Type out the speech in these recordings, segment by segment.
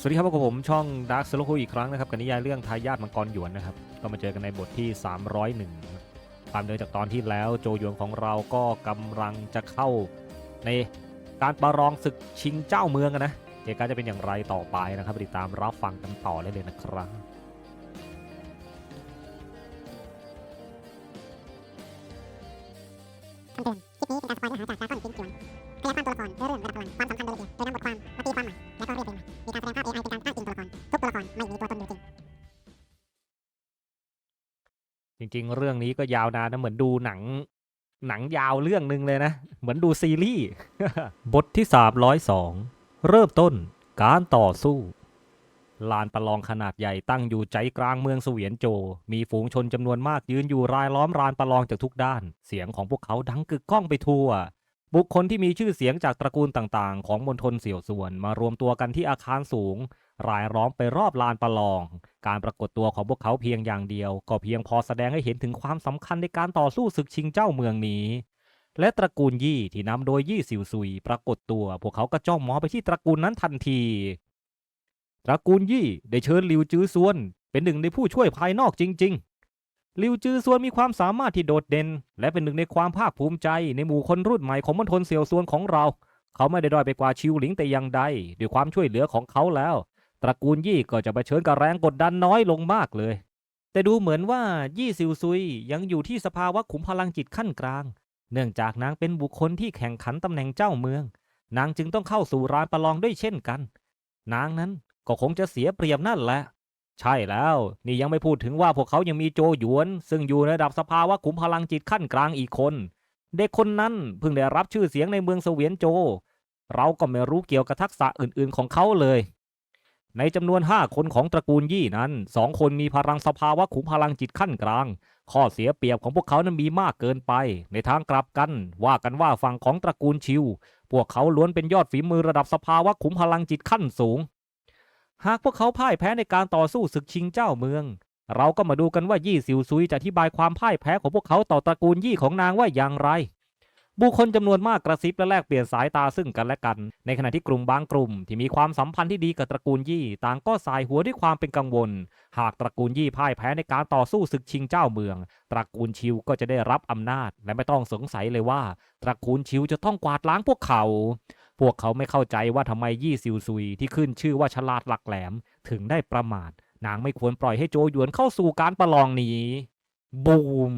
สวัสดีครับพบกับผมช่อง Dark s o l o อีกครั้งนะครับกับนิยายเรื่องทายาทมังกรหยวนนะครับก็มาเจอกันในบทที่ 301ตามเดิมจากตอนที่แล้วโจหยวนของเราก็กำลังจะเข้าในการประลองศึกชิงเจ้าเมืองนะเหตุการณ์จะเป็นอย่างไรต่อไปนะครับติดตามรับฟังกันต่อได้เลยนะครับคำเตือนคลิปนี้เป็นการสปอยเนื้อหาจากดราก้อนฟินจวนข ริงจริง ๆ เรื่องนี้ก็ยาวนานนะเหมือนดูหนัง หนังยาวเรื่องหนึ่งเลยนะ เหมือนดูซีรีส์ บทที่ 302 เริ่มต้นการต่อสู้ ลานประลองขนาดใหญ่ตั้งอยู่ใจกลางเมืองเสวียนโจ มีฝูงชนจำนวนมากยืนอยู่รายล้อมลานประลองจากทุกด้าน เสียงของพวกเขาดังกึกก้องไปทั่วบุคคลที่มีชื่อเสียงจากตระกูลต่างๆ ของมณฑลเสี่ยวส่วนมารวมตัวกันที่อาคารสูง รายล้อมไปรอบลานประลอง การปรากฏตัวของพวกเขาเพียงอย่างเดียว ก็เพียงพอแสดงให้เห็นถึงความสำคัญในการต่อสู้ศึกชิงเจ้าเมืองนี้ และตระกูลยี่ที่นำโดยยี่สิวซุย ปรากฏตัว พวกเขาก็จ้องมองไปที่ตระกูลนั้นทันที ตระกูลยี่ได้เชิญลิวจื้อซวน เป็นหนึ่งในผู้ช่วยภายนอกจริง ๆ ลิวจื้อซวนมีความสามารถที่โดดเด่น และเป็นหนึ่งในความภาคภูมิใจในหมู่คนรุ่นใหม่ของมณฑลเสี่ยวซวนของเรา เขาไม่ได้ด้อยไปกว่าชิวหลิงแต่อย่างใดด้วยความช่วยเหลือของเขาแล้ว ตระกูลยี่ก็จะเผชิญกับแรงกดดันน้อยลงมากเลย แต่ดูเหมือนว่ายี่ซิวซุยยังอยู่ที่สภาวะขุมพลังจิตขั้นกลาง เนื่องจากนางเป็นบุคคลที่แข่งขันตำแหน่งเจ้าเมือง นางจึงต้องเข้าสู่รานประลองด้วยเช่นกัน นางนั้นก็คงจะเสียเปรียบนั่นแหละ ใช่แล้วนี่ยังไม่พูดถึงว่าพวกเขายังมีโจหยวน ซึ่งอยู่ในระดับสภาวะขุมพลังจิตขั้นกลางอีกคน เด็กคนนั้นเพิ่งได้รับชื่อเสียงในเมืองเสวียนโจ เราก็ไม่รู้เกี่ยวกับทักษะอื่นๆของเขาเลย ในจำนวน 5 คนของตระกูลยี่นั้นสองคนมีพลังสภาวะขุมพลังจิตขั้นกลาง ข้อเสียเปรียบของพวกเขานั้นมีมากเกินไป ในทางกลับกัน ว่ากันว่าฝั่งของตระกูลชิว พวกเขาล้วนเป็นยอดฝีมือระดับสภาวะขุมพลังจิตขั้นสูง หากพวกเขาพ่ายแพ้ในการต่อสู้ศึกชิงเจ้าเมือง เราก็มาดูกันว่ายี่สิวซุยจะอธิบายความพ่ายแพ้ของพวกเขาต่อตระกูลยี่ของนางว่าอย่างไร บุคคลจำนวนมากกระซิบและแลกเปลี่ยนสายตาซึ่งกันและกัน ในขณะที่กลุ่มบางกลุ่ม ที่มีความสัมพันธ์ที่ดีกับตระกูลยี่ ต่างก็สายหัวด้วยความเป็นกังวล หากตระกูลยี่พ่ายแพ้ในการต่อสู้ศึกชิงเจ้าเมือง ตระกูลชิวก็จะได้รับอำนาจ และไม่ต้องสงสัยเลยว่า ตระกูลชิวจะต้องกวาดล้างพวกเขา พวกเขาไม่เข้าใจว่าทำไมยี่ซิวซุยที่ขึ้นชื่อว่าฉลาดหลักแหลมถึงได้ประมาทนางไม่ควรปล่อยให้โจหยวนเข้าสู่การประลองนี้บูม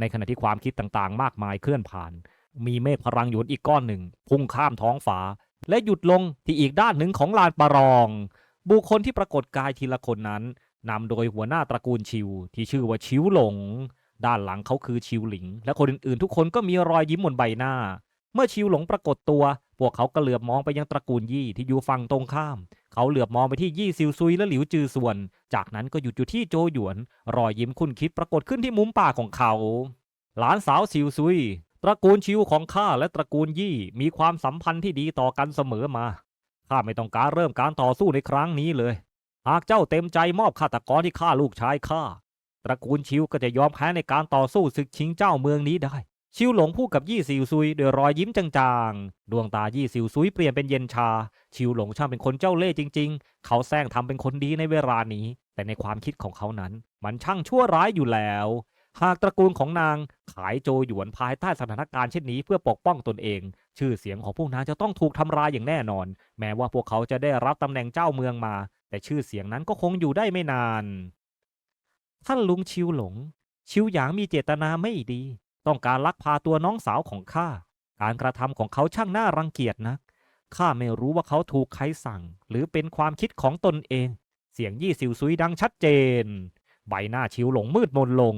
ในขณะที่ความคิดต่างๆ มากมายเคลื่อนผ่าน มีเมฆพลังหยวนอีกก้อนหนึ่ง พุ่งข้ามท้องฟ้า และหยุดลงที่อีกด้านหนึ่งของลานประลอง บุคคลที่ปรากฏกายทีละคนนั้นนำโดยหัวหน้าตระกูลชิว ที่ชื่อว่าชิวหลง ด้านหลังเขาคือชิวหลิง และคนอื่นๆ ทุกคนก็มีรอยยิ้มบนใบหน้า เมื่อชิวหลงปรากฏตัว พวกเขาก็เหลือบมองไปยังตระกูลยี่ที่อยู่ฝั่งตรงข้าม เขาเหลือบมองไปที่ยี่ซิวซุยและหลิวจือส่วน จากนั้นก็หยุดอยู่ที่โจหยวน รอยยิ้มคุ้นคิดปรากฏขึ้นที่มุมปากของเขา หลานสาวซิวซุย ตระกูลชิวของข้าและตระกูลยี่มีความสัมพันธ์ที่ดีต่อกันเสมอมา ข้าไม่ต้องการเริ่มการต่อสู้ในครั้งนี้เลย หากเจ้าเต็มใจมอบฆาตกรที่ฆ่าลูกชายข้า ตระกูลชิวก็จะยอมแพ้ในการต่อสู้ศึกชิงเจ้าเมืองนี้ได้ ชิวหลงพูดกับยี่ซิวซุยด้วยรอยยิ้มจางๆ ดวงตายี่ซิวซุยเปลี่ยนเป็นเย็นชา ชิวหลงช่างเป็นคนเจ้าเล่ห์จริง ๆ เขาแซงทำเป็นคนดีในเวลานี้ แต่ในความคิดของเขานั้น มันช่างชั่วร้ายอยู่แล้ว หากตระกูลของนางขายโจหยวนภายใต้สถานการณ์เช่นนี้เพื่อปกป้องตนเอง ชื่อเสียงของพวกนางจะต้องถูกทำลายอย่างแน่นอน แม้ว่าพวกเขาจะได้รับตำแหน่งเจ้าเมืองมา แต่ชื่อเสียงนั้นก็คงอยู่ได้ไม่นาน ท่านลุงชิวหลง ชิวหยางมีเจตนาไม่ดี ต้องการลักพาตัวน้องสาวของข้าการกระทำของเขาช่างน่ารังเกียจนักข้าไม่รู้ว่าเขาถูกใครสั่ง หรือเป็นความคิดของตนเอง เสียงยี่สิวซุยดังชัดเจน ใบหน้าชิวหลงมืดมนลง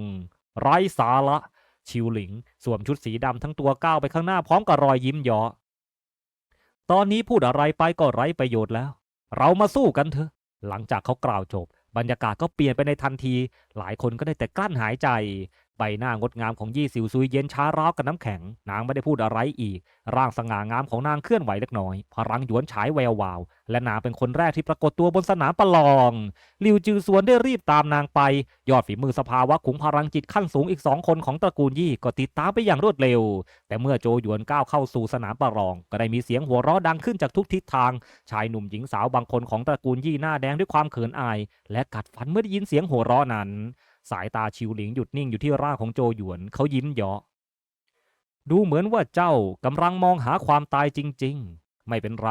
ไร้สาระ ชิวหลิง สวมชุดสีดำทั้งตัวก้าวไปข้างหน้าพร้อมกับรอยยิ้มยอตอนนี้พูดอะไรไปก็ไร้ประโยชน์แล้ว เรามาสู้กันเถอะ หลังจากเขากล่าวจบ บรรยากาศก็เปลี่ยนไปในทันที หลายคนก็ได้แต่กลั้นหายใจ ใบหน้างดงามของยี่สิวซุยเย็นช้าร้าวกับน้ำแข็ง นางไม่ได้พูดอะไรอีก ร่างสง่างามของนางเคลื่อนไหวเล็กน้อย พลังหยวนฉายแวววาว และนางเป็นคนแรกที่ปรากฏตัวบนสนามประลองลิวจือสวนได้รีบตามนางไป ยอดฝีมือสภาวะขุงพลังจิตขั้นสูงอีกสองคนของตระกูลยี่ก็ติดตามไปอย่างรวดเร็ว แต่เมื่อโจหยวนก้าวเข้าสู่สนามประลอง ก็ได้มีเสียงหัวเราะดังขึ้นจากทุกทิศทาง ชายหนุ่มหญิงสาวบางคนของตระกูลยี่หน้าแดงด้วยความเขินอาย และกัดฟันเมื่อได้ยินเสียงหัวเราะนั้น สายตาชิวหลิงหยุดนิ่งอยู่ที่ร่างของโจหยวนเขายิ้มเยาะดูเหมือนว่าเจ้ากำลังมองหาความตายจริง ๆ ไม่เป็นไร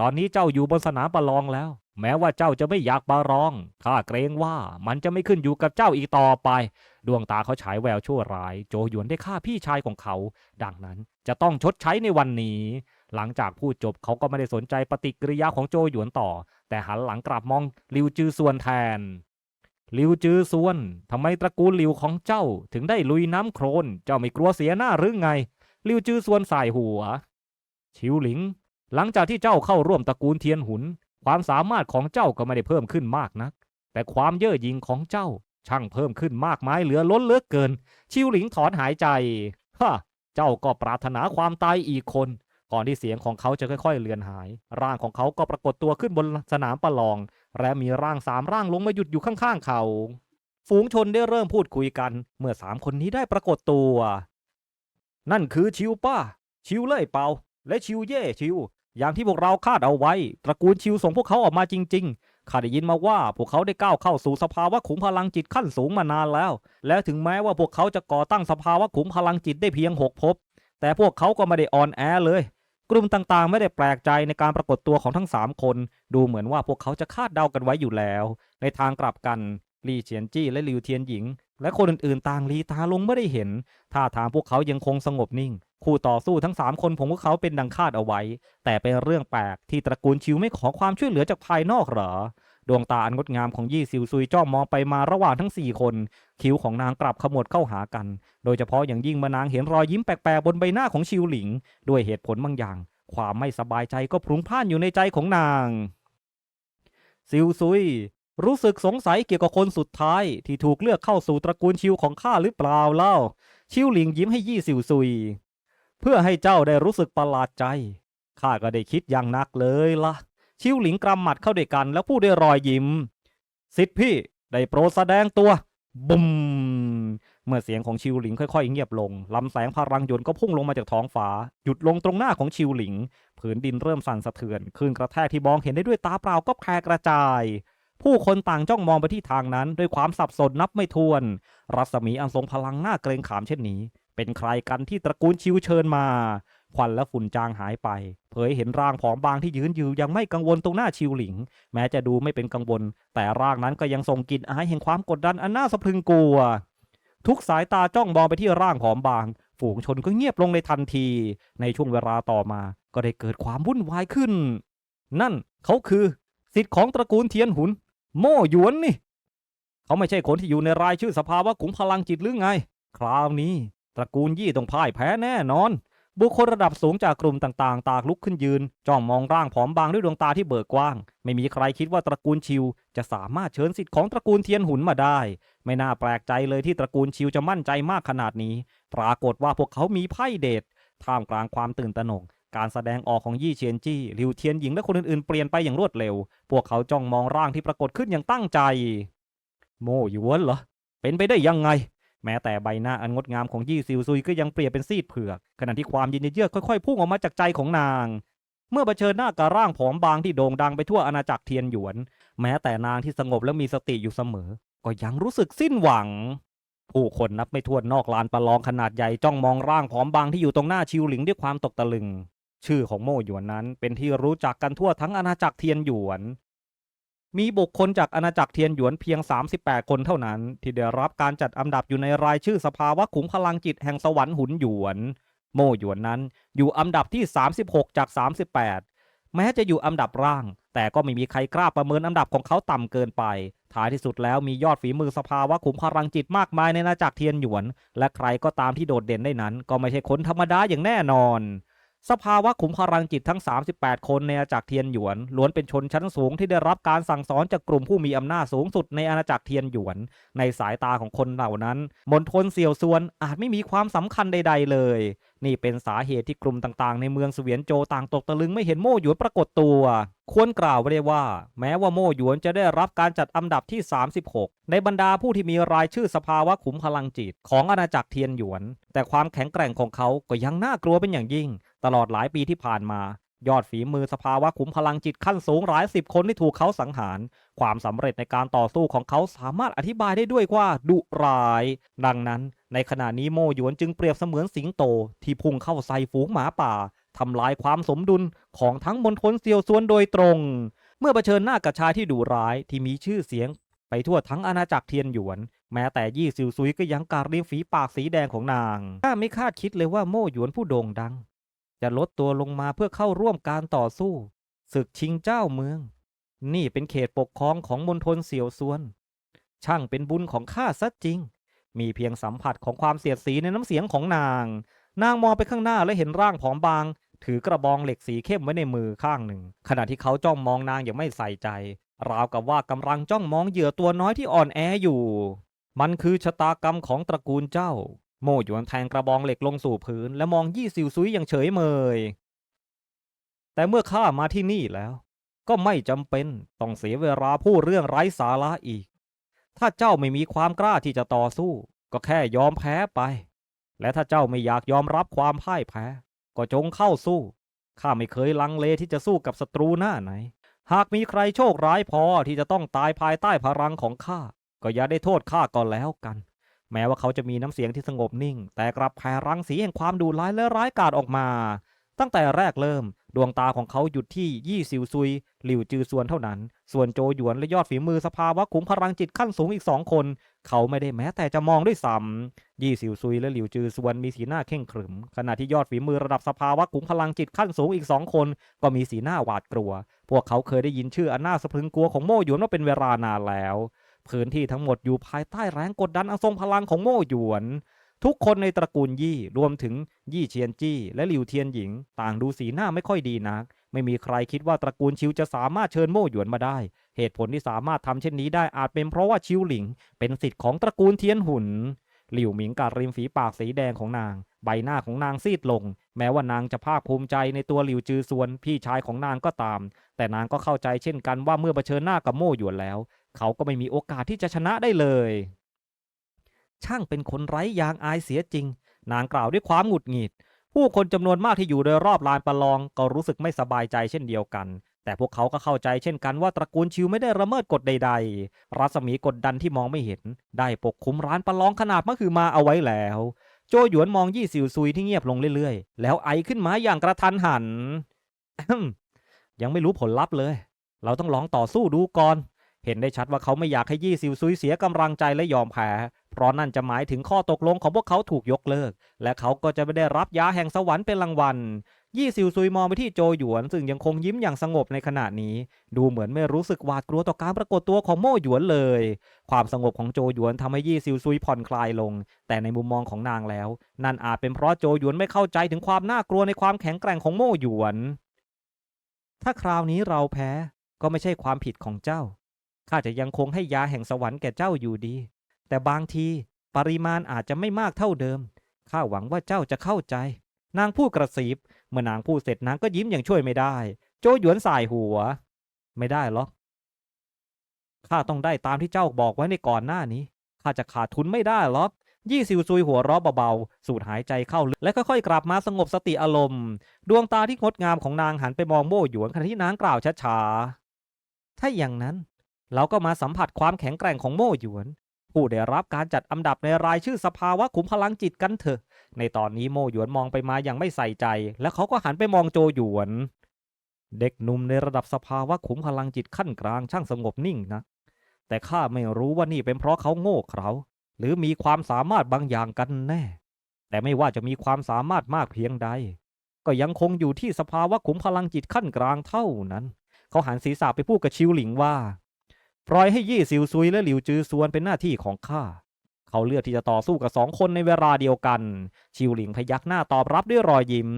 ตอนนี้เจ้าอยู่บนสนามประลองแล้ว แม้ว่าเจ้าจะไม่อยากประลองข้าเกรงว่ามันจะไม่ขึ้นอยู่กับเจ้าอีกต่อไป ดวงตาเขาฉายแววชั่วร้าย โจหยวนได้ฆ่าพี่ชายของเขา ดังนั้นจะต้องชดใช้ในวันนี้ หลังจากพูดจบเขาก็ไม่ได้สนใจปฏิกิริยาของโจหยวนต่อ แต่หันหลังกลับมองลิวจือส่วนแทน หลิวจือส่วนทำไมตระกูลหลิวของเจ้าถึงได้ลุยน้ำโครน เจ้าไม่กลัวเสียหน้าหรือไงหลิวจือส่วนสายหัว ชิวหลิง หลังจากที่เจ้าเข้าร่วมตระกูลเทียนหุน ความสามารถของเจ้าก็ไม่ได้เพิ่มขึ้นมากนัก แต่ความเย่อหยิ่งของเจ้า ช่างเพิ่มขึ้นมากมายเหลือล้นเลือกเกิน ชิวหลิงถอนหายใจฮ่าเจ้าก็ปรารถนาความตายอีกคนก่อนที่เสียงของเขาจะค่อยๆเลือนหาย ร่างของเขาก็ปรากฏตัวขึ้นบนสนามประลอง และมีร่างสามร่างลงมาหยุดอยู่ข้างๆเขา ฝูงชนได้เริ่มพูดคุยกัน เมื่อสามคนนี้ได้ปรากฏตัว นั่นคือชิวป้า ชิวเล่ยเปา และชิวเย่ชิว อย่างที่พวกเราคาดเอาไว้ ตระกูลชิวส่งพวกเขาออกมาจริง ๆ ข้าได้ยินมาว่าพวกเขาได้ก้าวเข้าสู่สภาวะขุมพลังจิตขั้นสูงมานานแล้ว และถึงแม้ว่าพวกเขาจะก่อตั้งสภาวะขุมพลังจิตได้เพียงหกภพแต่พวกเขาก็ไม่ได้อ่อนแอเลย กลุ่มต่างๆ ไม่ได้แปลกใจในการปรากฏตัวของทั้งสามคน ดูเหมือนว่าพวกเขาจะคาดเดากันไว้อยู่แล้ว ในทางกลับกันลี่เฉียนจี้และลิวเทียนหญิง และคนอื่นๆ ต่างลีตาลงไม่ได้เห็นท่าทางพวกเขายังคงสงบนิ่ง คู่ต่อสู้ทั้งสามคนของพวกเขาเป็นดังคาดเอาไว้ แต่เป็นเรื่องแปลกที่ตระกูลชิวไม่ขอความช่วยเหลือจากภายนอกหรอ ดวงตาอันงดงามของยี่ซิวซุยจ้องมองไปมาระหว่างทั้งสี่คน คิ้วของนางกลับขมวดเข้าหากัน โดยเฉพาะอย่างยิ่งเมื่อนางเห็นรอยยิ้มแปลกๆบนใบหน้าของชิวหลิง ด้วยเหตุผลบางอย่าง ความไม่สบายใจก็พรุงพ่านอยู่ในใจของนาง ซิวซุย รู้สึกสงสัยเกี่ยวกับคนสุดท้ายที่ถูกเลือกเข้าสู่ตระกูลชิวของข้าหรือเปล่าเล่า ชิวหลิงยิ้มให้ยี่ซิวซุย เพื่อให้เจ้าได้รู้สึกประหลาดใจข้าก็ได้คิดอย่างหนักเลยละ่ะ ชิวหลิงกำหมัดเข้าด้วยกันแล้วพูดด้วยรอยยิ้มสิทธิพี่ได้โปรแสดงตัวบุมเมื่อเสียงของชิวหลิงค่อยๆเงียบลงลำแสงพลังยนต์ก็พุ่งลงมาจากท้องฟ้า หยุดลงตรงหน้าของชิวหลิง ผืนดินเริ่มสั่นสะเทือนคลื่นกระแทกที่มองเห็นได้ด้วยตาเปล่าก็แผ่กระจาย ผู้คนต่างจ้องมองไปที่ทางนั้น ด้วยความสับสนนับไม่ถ้วน รัศมีอันทรงพลังหน้าเกรงขามเช่นนี้ เป็นใครกันที่ตระกูลชิวเชิญมา ควันและฝุ่นจางหายไป เผยเห็นร่างผอมบางที่ยืนอยู่ยังไม่กังวลตรงหน้าชิวหลิง แม้จะดูไม่เป็นกังวล แต่ร่างนั้นก็ยังส่งกลิ่นอายแห่งความกดดันอันน่าสะพรึงกลัว ทุกสายตาจ้องมองไปที่ร่างผอมบาง ฝูงชนก็เงียบลงในทันที ในช่วงเวลาต่อมา ก็ได้เกิดความวุ่นวายขึ้น นั่นเขาคือสิทธิ์ของตระกูลเทียนหุน โม่หยวนนี่ เขาไม่ใช่คนที่อยู่ในรายชื่อสภาวะขุมพลังจิตหรือไง คราวนี้ ตระกูลยี่ต้องพ่ายแพ้แน่นอน บุคคลระดับสูงจากกลุ่มต่างๆ ตากลุกขึ้นยืน จ้องมองร่างผอมบางด้วยดวงตาที่เบิกกว้าง ไม่มีใครคิดว่าตระกูลชิว จะสามารถเชิญสิทธิ์ของตระกูลเทียนหุนมาได้ ไม่น่าแปลกใจเลยที่ตระกูลชิวจะมั่นใจมากขนาดนี้ ปรากฏว่าพวกเขามีไพ่เดทท่ามกลางความตื่นตระหนกการแสดงออกของยี่เชียนจี้หลิวเทียนหญิงและคนอื่นๆเปลี่ยนไปอย่างรวดเร็ว พวกเขาจ้องมองร่างที่ปรากฏขึ้นอย่างตั้งใจ โมหยวนเหรอเป็นไปได้ยังไง แม้แต่ใบหน้าอันงดงามของยี่ซิวซุยก็ยังเปลี่ยนเป็นซีดเผือก ขณะที่ความเย็นเยือกค่อยๆพุ่งออกมาจากใจของนาง เมื่อเผชิญหน้ากับร่างผอมบางที่โด่งดังไปทั่วอาณาจักรเทียนหยวน แม้แต่นางที่สงบและมีสติอยู่เสมอ ก็ยังรู้สึกสิ้นหวัง ผู้คนนับไม่ถ้วนนอกลานประลองขนาดใหญ่จ้องมองร่างผอมบางที่อยู่ตรงหน้าชิวหลิงด้วยความตกตะลึง ชื่อของโม่หยวนนั้นเป็นที่รู้จักกันทั่วทั้งอาณาจักรเทียนหยวน มีบุคคลจากอาณาจักรเทียนหยวนเพียง 38 คนเท่านั้น ที่ได้รับการจัดอันดับอยู่ในรายชื่อสภาวะขุมพลังจิตแห่งสวรรค์หุนหยวน โม่หยวนนั้นอยู่อันดับที่ 36 จาก 38 แม้จะอยู่อันดับร่าง แต่ก็ไม่มีใครกล้าประเมินอันดับของเขาต่ำเกินไป ท้ายที่สุดแล้วมียอดฝีมือสภาวะขุมพลังจิตมากมายในอาณาจักรเทียนหยวน และใครก็ตามที่โดดเด่นได้นั้น ก็ไม่ใช่คนธรรมดาอย่างแน่นอน สภาวะขุมพลังจิตทั้ง 38 คนในอาณาจักรเทียนหยวนล้วนเป็นชนชั้นสูงที่ได้รับการสั่งสอนจากกลุ่มผู้มีอำนาจสูงสุดในอาณาจักรเทียนหยวน ในสายตาของคนเหล่านั้นมณฑลเสี่ยวซวนอาจไม่มีความสำคัญใด ๆ เลย นี่เป็นสาเหตุที่กลุ่มต่างๆ ในเมืองเสวียนโจต่างตกตะลึงไม่เห็นโม่หยวนปรากฏตัว ควรกล่าวไว้ได้ว่า แม้ว่าโม่หยวนจะได้รับการจัดอันดับที่ 36 ในบรรดาผู้ที่มีรายชื่อสภาวะขุมพลังจิต ของอาณาจักรเทียนหยวน แต่ความแข็งแกร่งของเขาก็ยังน่ากลัวเป็นอย่างยิ่ง ตลอดหลายปีที่ผ่านมา ยอดฝีมือสภาวะขุมพลังจิตขั้นสูงหลายสิบคนที่ถูกเขาสังหาร ความสำเร็จในการต่อสู้ของเขาสามารถอธิบายได้ด้วยว่าดุร้าย ดังนั้น ในขณะนี้โมหยวนจึงเปรียบเสมือนสิงโต ที่พุ่งเข้าใส่ฝูงหมาป่าทำลายความสมดุลของทั้งมณฑลเซียวซวนโดยตรง เมื่อเผชิญหน้ากับชายที่ดุร้ายที่มีชื่อเสียง ไปทั่วทั้งอาณาจักรเทียนหยวน แม้แต่ยี่ซิวซุยก็ยังการริมฝีปากสีแดงของนางข้าไม่คาดคิดเลยว่าโม่หยวนผู้โด่งดัง จะลดตัวลงมาเพื่อเข้าร่วมการต่อสู้ศึกชิงเจ้าเมือง นี่เป็นเขตปกครองของมณฑลเสี่ยวซวน ช่างเป็นบุญของข้าซะจริง มีเพียงสัมผัสของความเสียดสีในน้ำเสียงของนาง นางมองไปข้างหน้าและเห็นร่างผอมบาง ถือกระบองเหล็กสีเข้มไว้ในมือข้างหนึ่ง ขณะที่เขาจ้องมองนางอย่างไม่ใส่ใจ ราวกับว่ากำลังจ้องมองเหยื่อตัวน้อยที่อ่อนแออยู่ มันคือชะตากรรมของตระกูลเจ้า โม่หยวนแทงกระบองเหล็กลงสู่พื้น และมองยี่ซิวซุยอย่างเฉยเมย แต่เมื่อข้ามาที่นี่แล้ว ก็ไม่จำเป็นต้องเสียเวลาพูดเรื่องไร้สาระอีก ถ้าเจ้าไม่มีความกล้าที่จะต่อสู้ ก็แค่ยอมแพ้ไป และถ้าเจ้าไม่อยากยอมรับความพ่ายแพ้ ก็จงเข้าสู้ ข้าไม่เคยลังเลที่จะสู้กับศัตรูหน้าไหน หากมีใครโชคร้ายพอที่จะต้องตายภายใต้พลังของข้า ก็อย่าได้โทษข้าก็แล้วกัน แม้ว่าเขาจะมีน้ำเสียงที่สงบนิ่ง แต่กลับแผ่รังสีแห่งความดุร้ายและร้ายกาจออกมา ตั้งแต่แรกเริ่ม ดวงตาของเขาหยุดที่ยี่ซิวซุย หลิวจือส่วนเท่านั้น ส่วนโจหยวนและยอดฝีมือสภาวะขุมพลังจิตขั้นสูงอีกสองคน เขาไม่ได้แม้แต่จะมองด้วยซ้ำยี่ซิวซุยและหลิวจือส่วนมีสีหน้าเข่งขรึม ขณะที่ยอดฝีมือระดับสภาวะขุมพลังจิตขั้นสูงอีกสองคน ก็มีสีหน้าหวาดกลัว พวกเขาเคยได้ยินชื่ออันน่าสะพรึงกลัวของโม่หยวนมาเป็นเวลานานแล้ว พื้นที่ทั้งหมดอยู่ภายใต้แรงกดดันอันทรงพลังของโม่หยวน ทุกคนในตระกูลยี่รวมถึงยี่เชียนจี้ และหลิวเทียนหญิง ต่างดูสีหน้าไม่ค่อยดีนัก ไม่มีใครคิดว่าตระกูลชิวจะสามารถเชิญโม่หยวนมาได้ เหตุผลที่สามารถทำเช่นนี้ได้อาจเป็นเพราะว่าชิวหลิง เป็นสิทธิ์ของตระกูลเทียนหุนหลิวหมิงกัดริมฝีปากสีแดงของนาง ใบหน้าของนางซีดลง แม้ว่านางจะภาคภูมิใจในตัวหลิวจือซวนพี่ชายของนางก็ตาม แต่นางก็เข้าใจเช่นกันว่าเมื่อเผชิญหน้ากับโม่หยวนแล้ว เขาก็ไม่มีโอกาสที่จะชนะได้เลย ช่างเป็นคนไร้ยางอายเสียจริง นางกล่าวด้วยความหงุดหงิด ผู้คนจำนวนมากที่อยู่โดยรอบลานประลองก็รู้สึกไม่สบายใจเช่นเดียวกัน แต่พวกเขาก็เข้าใจเช่นกันว่าตระกูลชิวไม่ได้ละเมิดกฎใด ๆ รัศมีกดดันที่มองไม่เห็น ได้ปกคลุมร้านประลองขนาดมหึมาเอาไว้แล้วโจหยวนมองยี่สิวซุยที่เงียบลงเรื่อยๆ แล้วไอขึ้นมาอย่างกระทันหัน ยังไม่รู้ผลลัพธ์เลย เราต้องลองต่อสู้ดูก่อน เห็นได้ชัดว่าเขาไม่อยากให้ยี่ซิวซุยเสียกำลังใจและยอมแพ้ เพราะนั่นจะหมายถึงข้อตกลงของพวกเขาถูกยกเลิก และเขาก็จะไม่ได้รับยาแห่งสวรรค์เป็นรางวัล ยี่ซิวซุยมองไปที่โจหยวน ซึ่งยังคงยิ้มอย่างสงบในขณะนี้ ดูเหมือนไม่รู้สึกหวาดกลัวต่อการปรากฏตัวของโม่หยวนเลย ความสงบของโจหยวนทำให้ยี่ซิวซุยผ่อนคลายลง แต่ในมุมมองของนางแล้ว นั่นอาจเป็นเพราะโจหยวนไม่เข้าใจถึงความน่ากลัวในความแข็งแกร่งของโม่หยวน ถ้าคราวนี้เราแพ้ก็ไม่ใช่ความผิดของเจ้า ข้าจะยังคงให้ยาแห่งสวรรค์แก่เจ้าอยู่ดี แต่บางทีปริมาณอาจจะไม่มากเท่าเดิม ข้าหวังว่าเจ้าจะเข้าใจ นางพูดกระซิบเมื่อนางพูดเสร็จนางก็ยิ้มอย่างช่วยไม่ได้ โจหยวนสายหัว ไม่ได้หรอกข้าต้องได้ตามที่เจ้าบอกไว้ในก่อนหน้านี้ ข้าจะขาดทุนไม่ได้หรอก ยี่ซิวซุยหัวเราะเบาๆ สูดหายใจเข้าลึกและค่อยๆกลับมาสงบสติอารมณ์ ดวงตาที่งดงามของนางหันไปมองโม่หยวนขณะที่นางกล่าวช้าๆ ถ้าอย่างนั้น เราก็มาสัมผัสความแข็งแกร่งของโม่หยวน ผู้ได้รับการจัดอันดับในรายชื่อสภาวะขุมพลังจิตกันเถอะ ในตอนนี้โม่หยวนมองไปมาอย่างไม่ใส่ใจ และเขาก็หันไปมองโจหยวน เด็กหนุ่มในระดับสภาวะขุมพลังจิตขั้นกลางช่างสงบนิ่งนะ แต่ข้าไม่รู้ว่านี่เป็นเพราะเขาโง่เขลาหรือมีความสามารถบางอย่างกันแน่ แต่ไม่ว่าจะมีความสามารถมากเพียงใด ก็ยังคงอยู่ที่สภาวะขุมพลังจิตขั้นกลางเท่านั้น เขาหันศีรษะไปพูดกับชิวหลิงว่า ปล่อยให้ยี่ซิวซุยและหลิวจือซวนเป็นหน้าที่ของข้า เขาเลือกที่จะต่อสู้กับสองคนในเวลาเดียวกัน ชิวหลิงพยักหน้าตอบรับด้วยรอยยิ้ม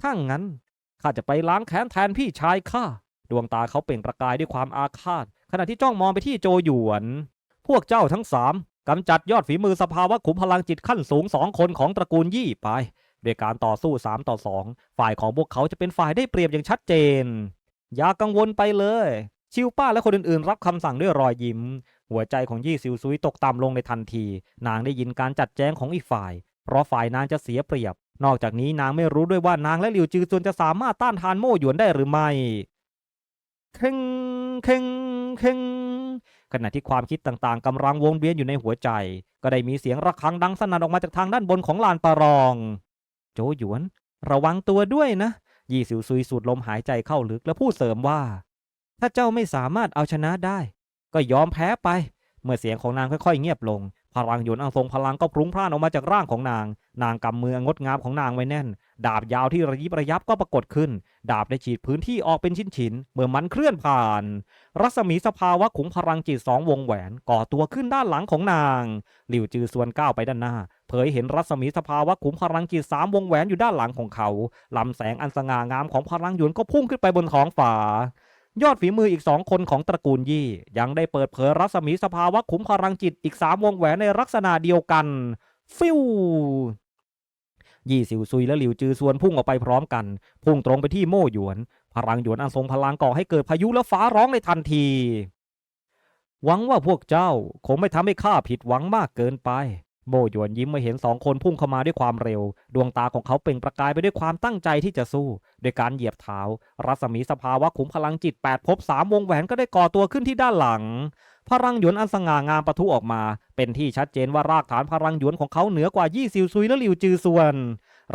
ถ้างั้นข้าจะไปล้างแค้นแทนพี่ชายข้า ดวงตาเขาเปล่งประกายด้วยความอาฆาต ขณะที่จ้องมองไปที่โจหยวน พวกเจ้าทั้งสามกำจัดยอดฝีมือสภาวะขุมพลังจิตขั้นสูงสองคนของตระกูลยี่ไปด้วยการต่อสู้ 3 ต่อ 2 ฝ่ายของพวกเขาจะเป็นฝ่ายได้เปรียบอย่างชัดเจน อย่ากังวลไปเลย ชิวป้าและคนอื่นๆ รับคำสั่งด้วยรอยยิ้ม หัวใจของยี่ซิวซุยตกต่ำลงในทันที นางได้ยินการจัดแจงของอีกฝ่าย เพราะฝ่ายนางจะเสียเปรียบ นอกจากนี้นางไม่รู้ด้วยว่านางและหลิวจือซวนจะสามารถต้านทานโม่หยวนได้หรือไม่เข่งเข่งเข่งขณะที่ความคิดต่างๆกำลังวนเวียนอยู่ในหัวใจ ก็ได้มีเสียงระฆังดังสนั่นออกมาจากทางด้านบนของลานประรอง โจหยวน ระวังตัวด้วยนะ ยี่สิวซุยสูดลมหายใจเข้าลึกแล้วพูดเสริมว่า ถ้าเจ้าไม่สามารถเอาชนะได้ ก็ยอมแพ้ไป เมื่อเสียงของนางค่อยๆ เงียบลง พลังหยวนอังทรงพลังก็พรุงพร่านออกมาจากร่างของนาง นางกำมืองดงามของนางไว้แน่น ดาบยาวที่ระยิบระยับก็ปรากฏขึ้น ดาบได้ฉีดพื้นที่ออกเป็นชิ้นๆเมื่อมันเคลื่อนผ่าน รัศมีสภาวะขุมพลังจิตสองวงแหวนก่อตัวขึ้นด้านหลังของนาง หลิวจือส่วนก้าวไปด้านหน้าเผยเห็นรัศมีสภาวะขุมพลังจิตสามวงแหวนอยู่ด้านหลังของเขา ลำแสงอันสง่างามของพลังหยวนก็พุ่งขึ้นไปบนท้องฟ้า ยอดฝีมืออีกสองคนของตระกูลยี่ ยังได้เปิดเผยรัศมีสภาวะขุมพลังจิตอีกสามวงแหวนในลักษณะเดียวกัน ฟิวยี่สิวซุยและหลิวจือ ส่วนพุ่งออกไปพร้อมกัน พุ่งตรงไปที่โม่หยวน พลังหยวนอันทรงพลังก่อให้เกิดพายุและฟ้าร้องในทันที หวังว่าพวกเจ้าคงไม่ทำให้ข้าผิดหวังมากเกินไป โม่หยวนยิ้มเมื่อเห็นสองคนพุ่งเข้ามาด้วยความเร็ว ดวงตาของเขาเปล่งประกายไปด้วยความตั้งใจที่จะสู้ โดยการเหยียบเท้า รัศมีสภาวะขุมพลังจิตแปดภพสามวงแหวนก็ได้ก่อตัวขึ้นที่ด้านหลัง พลังหยวนอันสง่างามปะทุออกมา เป็นที่ชัดเจนว่ารากฐานพลังหยวนของเขาเหนือกว่ายี่ซิวซุยและหลิวจือส่วน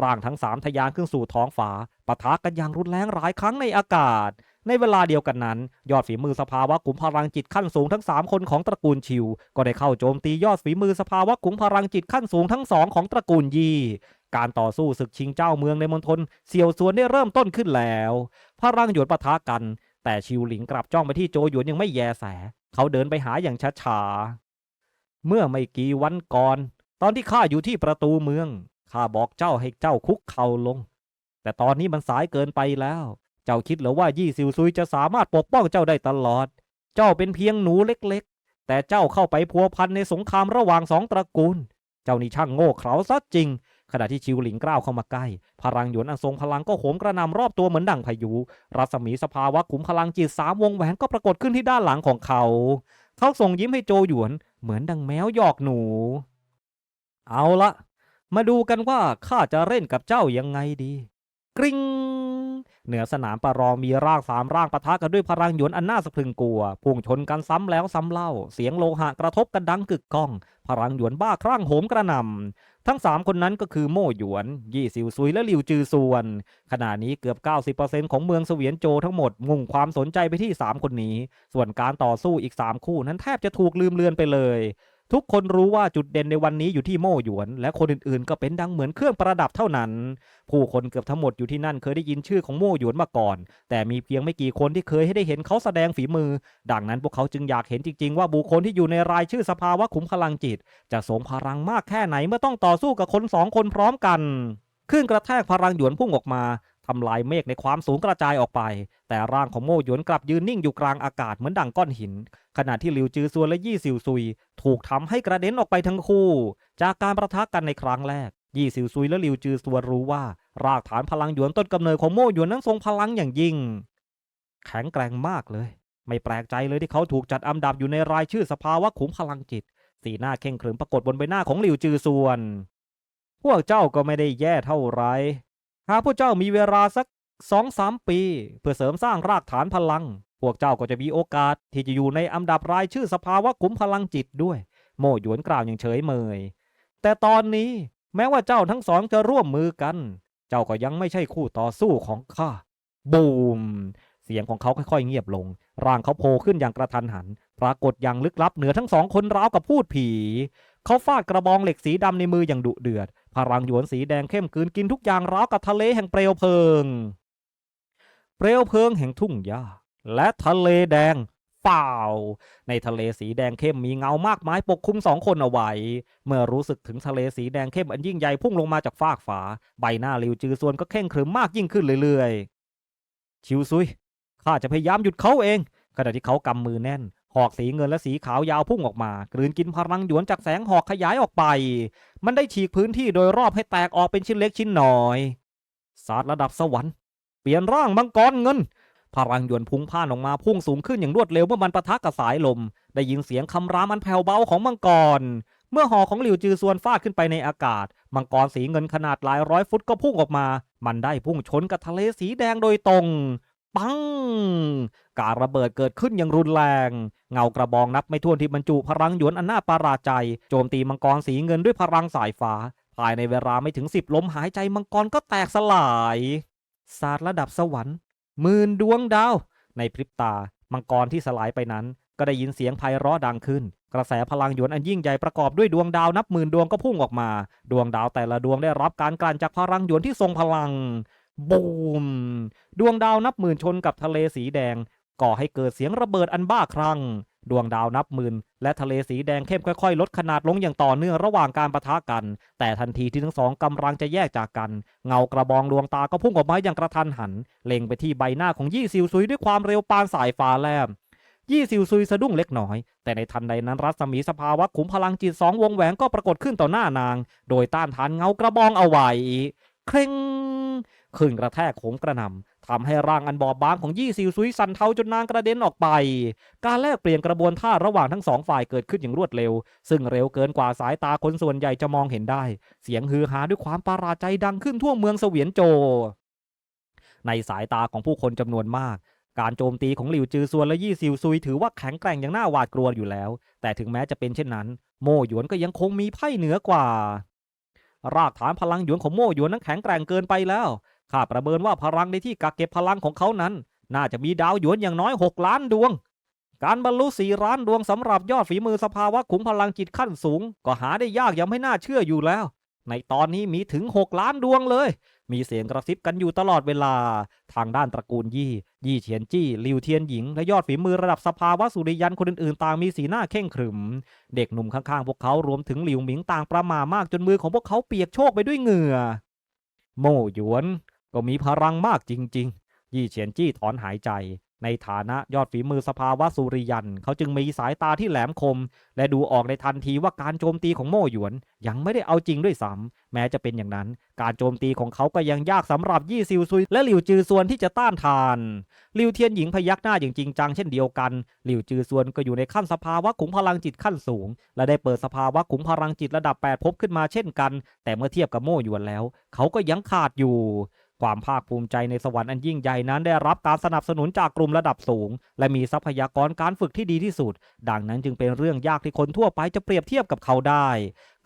ร่างทั้งสามทะยานขึ้นสู่ท้องฟ้าปะทะกันอย่างรุนแรงหลายครั้งในอากาศ ในเวลาเดียวกันนั้น ยอดฝีมือสภาวะขุมพลังจิตขั้นสูงทั้ง 3 คนของตระกูลชิว ก็ได้เข้าโจมตียอดฝีมือสภาวะขุมพลังจิตขั้นสูงทั้งสองของตระกูลยีการต่อสู้ศึกชิงเจ้าเมืองในมณฑลเซียวซวนได้เริ่มต้นขึ้นแล้วพลังหยวนปะทะกัน แต่ชิวหลิงกลับจ้องไปที่โจหยวนยังไม่แยแส เขาเดินไปหาอย่างช้าๆเมื่อไม่กี่วันก่อน ตอนที่ข้าอยู่ที่ประตูเมืองข้าบอกเจ้าให้เจ้าคุกเข่าลง แต่ตอนนี้มันสายเกินไปแล้ว เจ้าคิดหรือว่ายี่ซิวซุยจะสามารถปกป้องเจ้าได้ตลอด เจ้าเป็นเพียงหนูเล็กๆ แต่เจ้าเข้าไปพัวพันในสงครามระหว่างสองตระกูล เจ้านี่ช่างโง่เขลาซะจริง ขณะที่ชิวหลิงกล้าวเข้ามาใกล้ พลังหยวนอันทรงพลังก็โหมกระนำรอบตัวเหมือนดั่งพายุ รัศมีสภาวะขุมพลังจิตสามวงแหวนก็ปรากฏขึ้นที่ด้านหลังของเขา เขาส่งยิ้มให้โจหยวน เหมือนดังแมวหยอกหนู เอาละมาดูกันว่าข้าจะเล่นกับเจ้ายังไงดี กริ๊ง เหนือสนามประรองมีร่างสามร่างปะทะกันด้วยพลังหยวนอันน่าสะพรึงกลัวพุ่งชนกันซ้ำแล้วซ้ำเล่า เสียงโลหะกระทบกันดังกึกก้อง พลังหยวนบ้าคลั่งโหมกระหน่ำทั้งสามคนนั้นก็คือโม่หยวน ยี่ซิวซุยและหลิวจือซวน ขณะนี้เกือบ 90%ของเมืองเสวียนโจทั้งหมดมุ่งความสนใจไปที่ 3 คนนี้ ส่วนการต่อสู้อีก 3 คู่นั้นแทบจะถูกลืมเลือนไปเลย ทุกคนรู้ว่าจุดเด่นในวันนี้อยู่ที่โม่หยวน และคนอื่นๆ ก็เป็นดังเหมือนเครื่องประดับเท่านั้น ผู้คนเกือบทั้งหมดอยู่ที่นั่นเคยได้ยินชื่อของโม่หยวนมาก่อน แต่มีเพียงไม่กี่คนที่เคยให้ได้เห็นเขาแสดงฝีมือ ดังนั้นพวกเขาจึงอยากเห็นจริง ๆ ว่าบุคคลที่อยู่ในรายชื่อสภาวะขุมพลังจิต จะสมพลังมากแค่ไหนเมื่อต้องต่อสู้กับคนสองคนพร้อมกันคลื่นกระแทกพลังหยวนพุ่งออกมา ทำลายเมฆในความสูงกระจายออกไป แต่ร่างของโมหยวนกลับยืนนิ่งอยู่กลางอากาศเหมือนดั่งก้อนหิน ขณะที่หลิวจือซวนและยี่ซิวซุย ถูกทำให้กระเด็นออกไปทั้งคู่ จากการประทะกันในครั้งแรก ยี่ซิวซุยและหลิวจือซวนรู้ว่า รากฐานพลังหยวนต้นกำเนิดของโมหยวนนั้นทรงพลังอย่างยิ่ง แข็งแกร่งมากเลย ไม่แปลกใจเลยที่เขาถูกจัดอันดับอยู่ในรายชื่อสภาวะขุมพลังจิต สีหน้าเข่งขรึมปรากฏบนใบหน้าของหลิวจือซวนพวกเจ้าก็ไม่ได้แย่เท่าไร หากพวกเจ้ามีเวลาสักสองสามปี เพื่อเสริมสร้างรากฐานพลัง พวกเจ้าก็จะมีโอกาสที่จะอยู่ในอันดับรายชื่อสภาวะขุมพลังจิตด้วย โมหยวนกล่าวอย่างเฉยเมย แต่ตอนนี้แม้ว่าเจ้าทั้งสองจะร่วมมือกัน เจ้าก็ยังไม่ใช่คู่ต่อสู้ของข้า บูม เสียงของเขาค่อยๆเงียบลง ร่างเขาโผล่ขึ้นอย่างกระทันหัน ปรากฏอย่างลึกลับเหนือทั้งสองคนราวกับพูดผี เขาฟาดกระบองเหล็กสีดำในมืออย่างดุเดือด พลังหยวนสีแดงเข้มกืนกินทุกอย่างราวกับทะเลแห่งเปลวเพลิง เปลวเพลิงแห่งทุ่งหญ้าและทะเลแดงเฝ่า ในทะเลสีแดงเข้มมีเงามากมายปกคลุมสองคนเอาไว้ เมื่อรู้สึกถึงทะเลสีแดงเข้มอันยิ่งใหญ่พุ่งลงมาจากฟากฟ้าใบหน้าหลิวจือซวนก็เข่งขรึมมากยิ่งขึ้นเรื่อยๆ ชิวซุยข้าจะพยายามหยุดเขาเอง ขณะที่เขากำมือแน่น หอกสีเงินและสีขาวยาวพุ่งออกมากลืนกินพลังหยวนจากแสงหอกขยายออกไป มันได้ฉีกพื้นที่โดยรอบให้แตกออกเป็นชิ้นเล็กชิ้นน้อยศาสตร์ระดับสวรรค์เปลี่ยนร่างมังกรเงิน พลังหยวนพุ่งพ่านออกมาพุ่งสูงขึ้นอย่างรวดเร็วเมื่อมันปะทะกับสายลม ได้ยินเสียงคำรามอันแผ่วเบาของมังกร เมื่อหอของหลิวจือซวนฟาดขึ้นไปในอากาศ มังกรสีเงินขนาดหลายร้อยฟุตก็พุ่งออกมา มันได้พุ่งชนกับทะเลสีแดงโดยตรง ปัง การระเบิดเกิดขึ้นอย่างรุนแรง เงากระบองนับไม่ถ้วนที่บรรจุพลังหยวนอันน่าประหลาดใจ โจมตีมังกรสีเงินด้วยพลังสายฟ้า ภายในเวลาไม่ถึงสิบลมหายใจมังกรก็แตกสลายศาสตร์ระดับสวรรค์หมื่นดวงดาว ในพริบตา มังกรที่สลายไปนั้น ก็ได้ยินเสียงไพเราะดังขึ้น กระแสพลังหยวนอันยิ่งใหญ่ประกอบด้วยดวงดาวนับหมื่นดวงก็พุ่งออกมา ดวงดาวแต่ละดวงได้รับการกลั่นจากพลังหยวนที่ทรงพลังบูม ดวงดาวนับหมื่นชนกับทะเลสีแดง ก่อให้เกิดเสียงระเบิดอันบ้าคลั่งดวงดาวนับหมื่นและทะเลสีแดงเข้มค่อยๆ ลดขนาดลงอย่างต่อเนื่องระหว่างการประทะกัน แต่ทันทีที่ทั้งสองกำลังจะแยกจากกัน เงากระบองดวงตาก็พุ่งออกมาอย่างกระทันหัน เล็งไปที่ใบหน้าของยี่ซิวซุยด้วยความเร็วปานสายฟ้าแลบยี่ซิวซุยสะดุ้งเล็กน้อย แต่ในทันใดนั้นรัศมีสภาวะขุมพลังจิตสองวงแหวนก็ปรากฏขึ้นต่อหน้านาง โดยต้านทานเงากระบองเอาไว้เคร่งขึ้นกระแทกโขงกระนำ ทำให้ร่างอันบอบบางของยี่ซิวซุยสั่นเทาจนนางกระเด็นออกไป การแลกเปลี่ยนกระบวนท่าระหว่างทั้งสองฝ่ายเกิดขึ้นอย่างรวดเร็ว ซึ่งเร็วเกินกว่าสายตาคนส่วนใหญ่จะมองเห็นได้ เสียงฮือฮาด้วยความประหลาดใจดังขึ้นทั่วเมืองเสวียนโจ ในสายตาของผู้คนจำนวนมากการโจมตีของหลิวจือซวนและยี่ซิวซุยถือว่าแข็งแกร่งอย่างน่าหวาดกลัวอยู่แล้ว แต่ถึงแม้จะเป็นเช่นนั้น โม่หยวนก็ยังคงมีไพ่เหนือกว่า รากฐานพลังหยวนของโม่หยวนนั้นแข็งแกร่งเกินไปแล้ว ข้าประเมินว่าพลังในที่กักเก็บพลังของเขานั้น น่าจะมีดาวหยวนอย่างน้อย 6 ล้านดวง การบรรลุสี่ล้านดวงสำหรับยอดฝีมือสภาวะขุมพลังจิตขั้นสูง ก็หาได้ยากยังไม่น่าเชื่ออยู่แล้ว ในตอนนี้มีถึง 6 ล้านดวงเลย มีเสียงกระซิบกันอยู่ตลอดเวลา ทางด้านตระกูลยี่ ยี่เฉียนจี้หลิวเทียนหญิง และยอดฝีมือระดับสภาวะสุริยันคนอื่นๆ ต่างมีสีหน้าเข่งขรึม เด็กหนุ่มข้างๆพวกเขารวมถึงหลิวหมิงต่างประหมามากจนมือของพวกเขาเปียกโชกไปด้วยเหงื่อโม่หยวน ก็มีพลังมากจริง ๆ ยี่เฉียนจี้ถอนหายใจ ในฐานะยอดฝีมือสภาวะสุริยัน เขาจึงมีสายตาที่แหลมคม และดูออกในทันทีว่าการโจมตีของโม่หยวน ยังไม่ได้เอาจริงด้วยซ้ำแม้จะเป็นอย่างนั้น การโจมตีของเขาก็ยังยากสำหรับยี่ซิวซุย และหลิวจือซวนที่จะต้านทานหลิวเทียนหญิงพยักหน้าอย่างจริงจังเช่นเดียวกันหลิวจือซวนก็อยู่ในขั้นสภาวะขุมพลังจิตขั้นสูง และได้เปิดสภาวะขุมพลังจิตระดับ8พบขึ้นมาเช่นกัน แต่เมื่อเทียบกับโม่หยวนแล้ว เขาก็ยังขาดอยู่ ความภาคภูมิใจในสวรรค์อันยิ่งใหญ่นั้นได้รับการสนับสนุนจากกลุ่มระดับสูง และมีทรัพยากรการฝึกที่ดีที่สุด ดังนั้นจึงเป็นเรื่องยากที่คนทั่วไปจะเปรียบเทียบกับเขาได้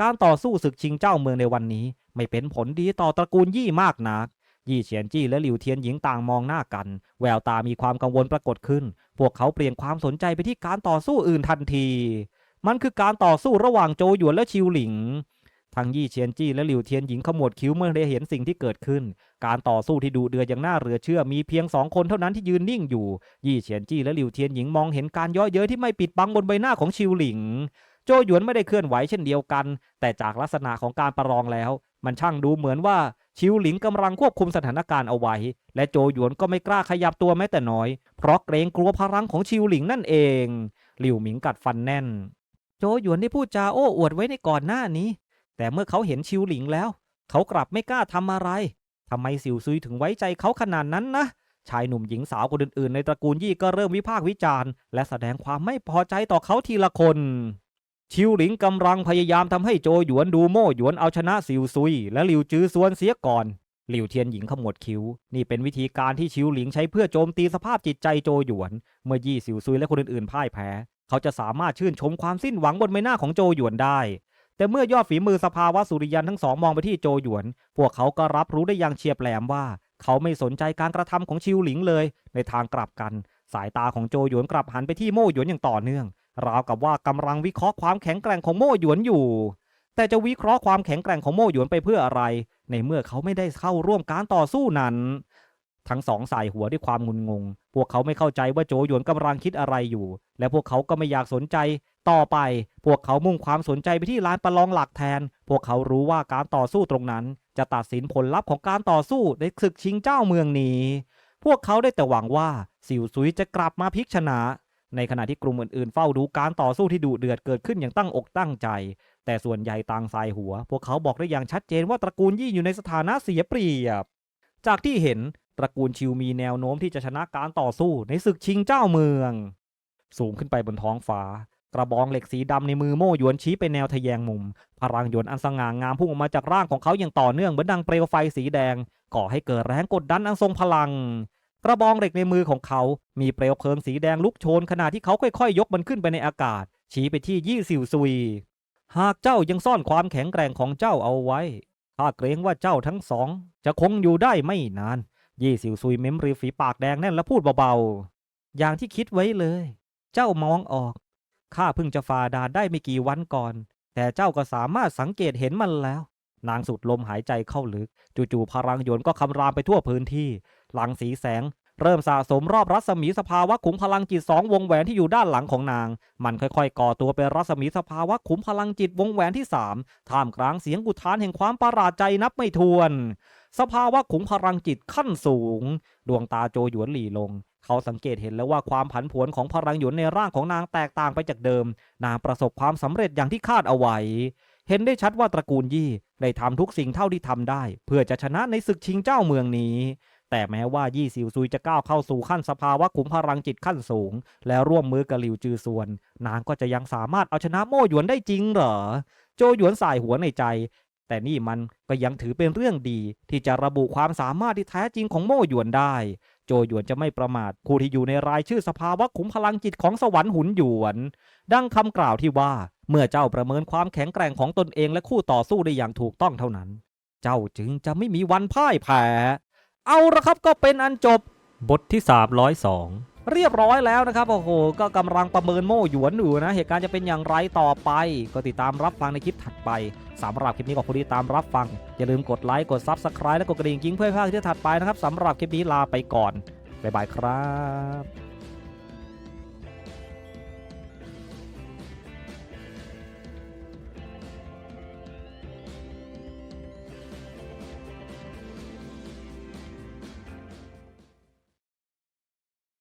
การต่อสู้ศึกชิงเจ้าเมืองในวันนี้ ไม่เป็นผลดีต่อตระกูลยี่มากนักยี่เฉียนจี้และหลิวเทียนหญิงต่างมองหน้ากัน แววตามีความกังวลปรากฏขึ้น พวกเขาเปลี่ยนความสนใจไปที่การต่อสู้อื่นทันที มันคือการต่อสู้ระหว่างโจหยวนและชิวหลิง ทั้งยี่เฉียนจี้และหลิวเทียนหญิงขมวดคิ้วเมื่อได้เห็นสิ่งที่เกิดขึ้น การต่อสู้ที่ดุเดือดอย่างน่าเหลือเชื่อมีเพียงสองคนเท่านั้นที่ยืนนิ่งอยู่ ยี่เฉียนจี้และหลิวเทียนหญิงมองเห็นการย่อเย้ยที่ไม่ปิดบังบนใบหน้าของชิวหลิง โจหยวนไม่ได้เคลื่อนไหวเช่นเดียวกัน แต่จากลักษณะของการประลองแล้ว มันช่างดูเหมือนว่าชิวหลิงกำลังควบคุมสถานการณ์เอาไว้ และโจหยวนก็ไม่กล้าขยับตัวแม้แต่น้อย เพราะเกรงกลัวพลังของชิวหลิงนั่นเอง หลิวหมิงกัดฟันแน่น โจหยวนได้พูดจาโอ้อวดไว้ในก่อนหน้านี้ แต่เมื่อเขาเห็นชิวหลิงแล้ว เขากลับไม่กล้าทำอะไรทำไมสิวซุยถึงไว้ใจเขาขนาดนั้นนะ ชายหนุ่มหญิงสาวคนอื่นๆ ในตระกูลยี่ก็เริ่มวิพากษ์วิจารณ์ และแสดงความไม่พอใจต่อเขาทีละคน ชิวหลิงกำลังพยายามทำให้โจหยวนดูโม่หยวนเอาชนะสิวซุย และหลิวจื้อซวนเสียก่อนหลิวเทียนหญิงขมวดคิ้ว นี่เป็นวิธีการที่ชิวหลิงใช้เพื่อโจมตีสภาพจิตใจโจหยวน เมื่อยี่สิวซุยและคนอื่นๆพ่ายแพ้ เขาจะสามารถชื่นชมความสิ้นหวังบนใบหน้าของโจหยวนได้ แต่เมื่อยอดฝีมือสภาวะสุริยันทั้งสองมองไปที่โจหยวน พวกเขาก็รับรู้ได้อย่างเฉียบแหลมว่า เขาไม่สนใจการกระทำของชิวหลิงเลย ในทางกลับกัน สายตาของโจหยวนกลับหันไปที่โม่หยวนอย่างต่อเนื่อง ราวกับว่ากำลังวิเคราะห์ความแข็งแกร่งของโม่หยวนอยู่ แต่จะวิเคราะห์ความแข็งแกร่งของโม่หยวนไปเพื่ออะไร ในเมื่อเขาไม่ได้เข้าร่วมการต่อสู้นั้น ทั้งสองสายหัวด้วยความงุนงง พวกเขาไม่เข้าใจว่าโจหยวนกำลังคิดอะไรอยู่ และพวกเขาก็ไม่อยากสนใจ ต่อไปพวกเขามุ่งความสนใจไปที่ลานประลองหลักแทน พวกเขารู้ว่าการต่อสู้ตรงนั้น จะตัดสินผลลัพธ์ของการต่อสู้ในศึกชิงเจ้าเมืองนี้ พวกเขาได้แต่หวังว่าสิวซุยจะกลับมาพลิกชนะ ในขณะที่กลุ่มอื่นๆ เฝ้าดูการต่อสู้ที่ดุเดือดเกิดขึ้นอย่างตั้งอกตั้งใจ แต่ส่วนใหญ่ต่างสายหัว พวกเขาบอกได้อย่างชัดเจนว่าตระกูลยี่อยู่ในสถานะเสียเปรียบ จากที่เห็นตระกูลชิวมีแนวโน้มที่จะชนะการต่อสู้ในศึกชิงเจ้าเมือง สูงขึ้นไปบนท้องฟ้า กระบองเหล็กสีดำในมือโม่หยวนชี้ไปแนวทะแยงมุม พลังหยวนอันสง่างามพุ่งออกมาจากร่างของเขาอย่างต่อเนื่องเหมือนดังเปลวไฟสีแดง ก่อให้เกิดแรงกดดันอันทรงพลัง กระบองเหล็กในมือของเขา มีเปลวเพลิงสีแดงลุกโชนขณะที่เขาค่อยๆ ยกมันขึ้นไปในอากาศ ชี้ไปที่ยี่สิวซุย หากเจ้ายังซ่อนความแข็งแกร่งของเจ้าเอาไว้ข้าเกรงว่าเจ้าทั้งสอง จะคงอยู่ได้ไม่นาน ยี่สิวซุยเม้มริฝีปากแดงแน่นและพูดเบาๆอย่างที่คิดไว้เลย เจ้ามองออก ข้าเพิ่งจะฝ่าด่านได้ไม่กี่วันก่อน แต่เจ้าก็สามารถสังเกตเห็นมันแล้ว นางสูดลมหายใจเข้าลึก จู่ๆพลังหยวนก็คำรามไปทั่วพื้นที่ หลังสีแสง เริ่มสะสมรอบรัศมีสภาวะขุมพลังจิตสองวงแหวนที่อยู่ด้านหลังของนาง มันค่อยๆ ก่อตัวเป็นรัศมีสภาวะขุมพลังจิตวงแหวนที่สามท่ามกลางเสียงกุทานแห่งความประหลาดใจนับไม่ถ้วนสภาวะขุมพลังจิตขั้นสูง ดวงตาโจหยวนหลีลง เขาสังเกตเห็นแล้วว่าความผันผวนของพลังหยวนในร่างของนางแตกต่างไปจากเดิม นางประสบความสำเร็จอย่างที่คาดเอาไว้ เห็นได้ชัดว่าตระกูลยี่ได้ทำทุกสิ่งเท่าที่ทำได้ เพื่อจะชนะในศึกชิงเจ้าเมืองนี้ แต่แม้ว่ายี่ซิวซุยจะก้าวเข้าสู่ขั้นสภาวะขุมพลังจิตขั้นสูง และร่วมมือกับหลิวจือส่วน นางก็จะยังสามารถเอาชนะโม่หยวนได้จริงเหรอ โจหยวนสายหัวในใจแต่นี่มันก็ยังถือเป็นเรื่องดีที่จะระบุความสามารถที่แท้จริงของโม่หยวนได้ โจหยวนจะไม่ประมาทผู้ที่อยู่ในรายชื่อสภาวะขุมพลังจิตของสวรรค์หุนหยวน ดังคำกล่าวที่ว่า เมื่อเจ้าประเมินความแข็งแกร่งของตนเองและคู่ต่อสู้ได้อย่างถูกต้องเท่านั้น เจ้าจึงจะไม่มีวันพ่ายแพ้ เอาละครับก็เป็นอันจบ บทที่ 302 เรียบร้อยแล้วนะครับโอ้โหก็กำลังประเมินโม่หยวนอยู่นะ เหตุการณ์จะเป็นอย่างไรต่อไป ก็ติดตามรับฟังในคลิปถัดไปสำหรับคลิปนี้ขอบคุณที่ตามรับฟัง อย่าลืมกดไลค์กดซับสไครต์และกดกระดิ่งกิ้งเพื่อพลาดคลิปถัดไปนะครับสำหรับคลิปนี้ลาไปก่อนบ๊ายบายครับ